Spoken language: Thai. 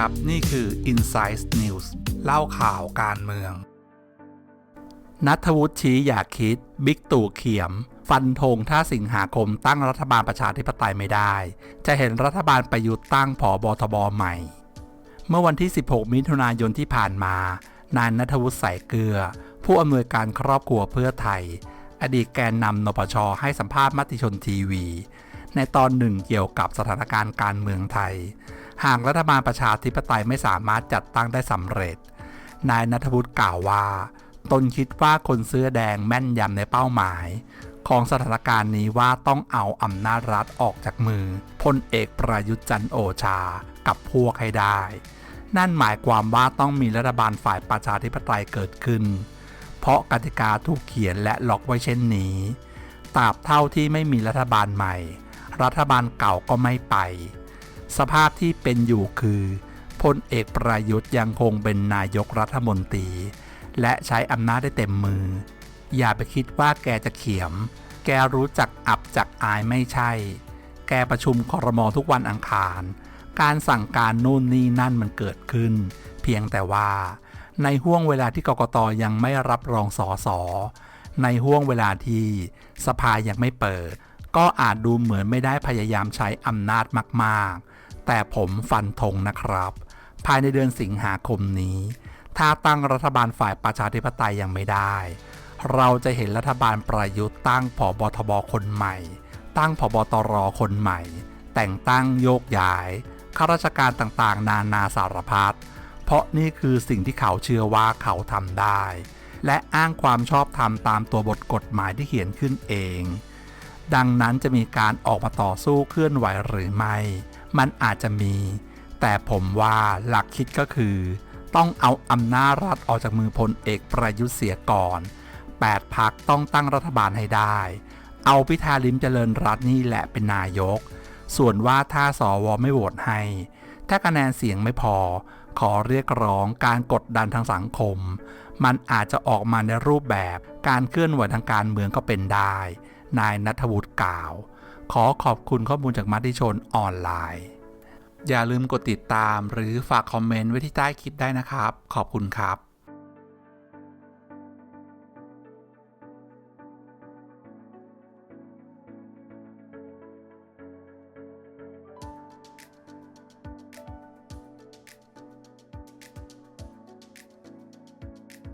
ครับ นี่คือ Insight News เล่าข่าวการเมือง นัทวุฒิชี้อยากคิด บิ๊กตู่เขียม ฟันธงถ้าสิงหาคมตั้งรัฐบาลประชาธิปไตยไม่ได้ จะเห็นรัฐบาลประยุทธ์ตั้งผอบอทบใหม่ เมื่อวันที่ 16 มิถุนายนที่ผ่านมา นายนัทวุฒิใส่เกลือ ผู้อำนวยการครอบครัวเพื่อไทย อดีตแกนนำนปชให้สัมภาษณ์มติชนทีวี ในตอนหนึ่งเกี่ยวกับสถานการณ์การเมืองไทย หากรัฐบาลประชาธิปไตยไม่สามารถจัดตั้งได้สำเร็จ นายนัทวุฒิกล่าวว่า ตนคิดว่าคนเสื้อแดงแม่นยำในเป้าหมาย ของสถานการณ์นี้ว่าต้องเอาอำนาจรัฐออกจากมือพลเอกประยุทธ์จันโอชากับพวกให้ได้ นั่นหมายความว่าต้องมีรัฐบาลฝ่ายประชาธิปไตยเกิดขึ้น เพราะกติกาถูกเขียนและล็อกไว้เช่นนี้ตราบเท่าที่ไม่มีรัฐบาลใหม่ รัฐบาลเก่าก็ไม่ไป สภาพที่เป็นอยู่คือพลเอกประยุทธ์ยังคงเป็นนายกรัฐมนตรี และใช้อำนาจได้เต็มมือ อย่าไปคิดว่าแกจะเขียม แกรู้จักอับจักอายไม่ใช่ แกประชุมคอรมอทุกวันอังคาร การสั่งการนู่นนี่นั่นมันเกิดขึ้น เพียงแต่ว่า ในห่วงเวลาที่กกตยังไม่รับรองสอสอในห่วงเวลาที่สภายังไม่เปิด ก็อาจดูเหมือนไม่ได้พยายามใช้อำนาจมากๆ แต่ผมฟันธงนะครับ ภายในเดือนสิงหาคมนี้ ถ้าตั้งรัฐบาลฝ่ายประชาธิปไตยยังไม่ได้ เราจะเห็นรัฐบาลประยุทธ์ตั้งผบทบคนใหม่ ตั้งผบตรคนใหม่ แต่งตั้งโยกย้ายข้าราชการต่างๆ นานาสารพัดเพราะนี่คือสิ่งที่เขาเชื่อว่าเขาทำได้ และอ้างความชอบธรรมตามตัวบทกฎหมายที่เขียนขึ้นเอง ดังนั้นจะมีการออกมาต่อสู้เคลื่อนไหวหรือไม่ มันอาจจะมี แต่ผมว่าหลักคิดก็คือ ต้องเอาอำนาจรัฐออกจากมือพลเอกประยุทธ์เสียก่อน 8พักต้องตั้งรัฐบาลให้ได้ เอาพิธาลิมเจริญรัตนี่แหละเป็นนายก ส่วนว่าถ้าสวไม่โหวตให้ ถ้าคะแนนเสียงไม่พอ ขอเรียกร้องการกดดันทางสังคม มันอาจจะออกมาในรูปแบบการเคลื่อนไหวทางการเมืองก็เป็นได้ นายนัทวุฒิกล่าว ขอขอบคุณข้อมูลจากมัติชนออนไลน์ อย่าลืมกดติดตามหรือฝากคอมเมนต์ไว้ที่ใต้คลิปได้นะครับ ขอบคุณครับ